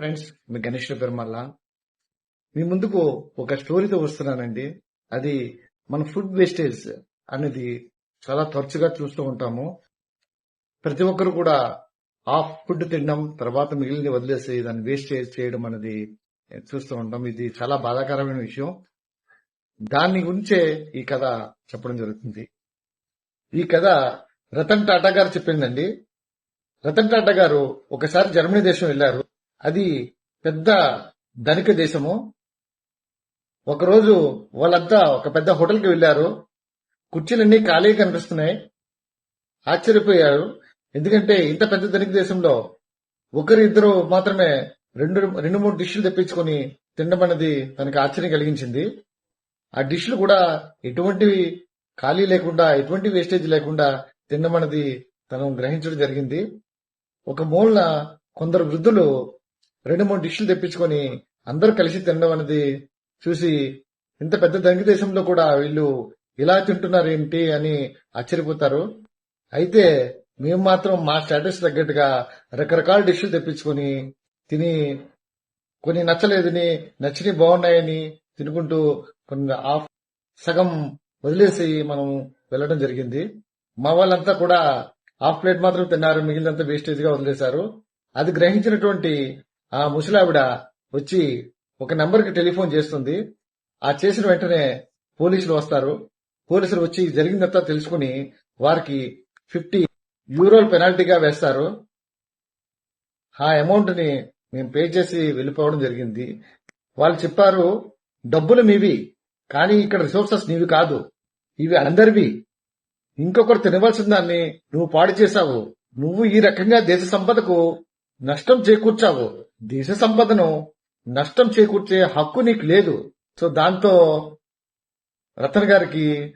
Friends మీ గణేష్ పెరుమల్ల మీ ముందుకు ఒక స్టోరీతో వస్తున్నానండి. అది మన ఫుడ్ వేస్టేజ్ అనేది చాలా తరచుగా చూస్తూ ఉంటాము. ప్రతి ఒక్కరు కూడా హాఫ్ ఫుడ్ తినడం తర్వాత మిగిలిన వదిలేసి దాన్ని వేస్ట్ చేయడం అనేది చూస్తూ ఉంటాం. ఇది చాలా బాధాకరమైన విషయం. దాని గురించే ఈ కథ చెప్పడం జరుగుతుంది. ఈ కథ రతన్ టాటా గారు చెప్పిందండి. రతన్ టాటా గారు ఒకసారి జర్మనీ దేశం వెళ్ళారు అది పెద్ద ధనిక దేశము. ఒకరోజు వాళ్ళంతా ఒక పెద్ద హోటల్కి వెళ్ళారు కుర్చీలన్నీ ఖాళీ కనిపిస్తున్నాయి. ఆశ్చర్యపోయారు. ఎందుకంటే ఇంత పెద్ద ధనిక దేశంలో ఒకరు ఇద్దరు మాత్రమే రెండు రెండు మూడు డిష్లు తెప్పించుకొని తినడం అనేది తనకి ఆశ్చర్యం కలిగించింది. ఆ డిష్లు కూడా ఎటువంటి ఖాళీ లేకుండా ఎటువంటి వేస్టేజ్ లేకుండా తినడం అనేది తను గ్రహించడం జరిగింది. ఒక మూలన కొందరు వృద్ధులు రెండు మూడు డిష్లు తెప్పించుకొని అందరూ కలిసి తినడం అనేది చూసి ఇంత పెద్ద దంగి దేశంలో కూడా వీళ్ళు ఇలా తింటున్నారు ఏంటి అని ఆశ్చర్యపోతారు. అయితే మేము మాత్రం మా స్టేటస్ తగ్గట్టుగా రకరకాల డిష్లు తెప్పించుకొని తిని కొన్ని నచ్చలేదని నచ్చినవి బాగున్నాయని తినుకుంటూ కొన్ని ఆఫ్ సగం వదిలేసి మనం వెళ్ళడం జరిగింది. మా వాళ్ళంతా కూడా హాఫ్ ప్లేట్ మాత్రం తిన్నారు మిగిలినంత వేస్టేజ్గా వదిలేశారు. అది గ్రహించినటువంటి ఆ ముసలావిడ వచ్చి ఒక నంబర్కి టెలిఫోన్ చేస్తుంది. ఆ చేసిన వెంటనే పోలీసులు వస్తారు. పోలీసులు వచ్చి జరిగిందంతా తెలుసుకుని వారికి ఫిఫ్టీ యూరోలు పెనాల్టీగా వేస్తారు. ఆ అమౌంట్ని మేము పే చేసి వెళ్ళిపోవడం జరిగింది. వాళ్ళు చెప్పారు డబ్బులు మీవి కానీ ఇక్కడ రిసోర్సెస్ నీవి కాదు. ఇవి అందరివి. ఇంకొకరు తినవలసిన దాన్ని నువ్వు పాడు చేశావు. నువ్వు ఈ రకంగా దేశ సంపదకు నష్టం చేకూర్చావు. దేశ సంపదను నష్టం చేకూర్చే హక్కు నీకు లేదు. సో దాంతో రతన్ గారికి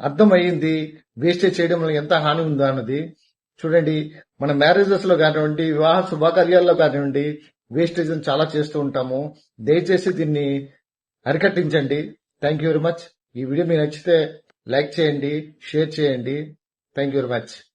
అర్థమయ్యింది వేస్టేజ్ చేయడం వల్ల ఎంత హాని ఉందో అన్నది. చూడండి మన మ్యారేజెస్లో కానివ్వండి వివాహ శుభకార్యాల్లో కానివ్వండి వేస్టేజ్ చాలా చేస్తూ ఉంటాము. దయచేసి దీన్ని అరికట్టించండి. థ్యాంక్ యూ వెరీ మచ్ ఈ వీడియో మీకు నచ్చితే లైక్ చేయండి షేర్ చేయండి. Thank you very much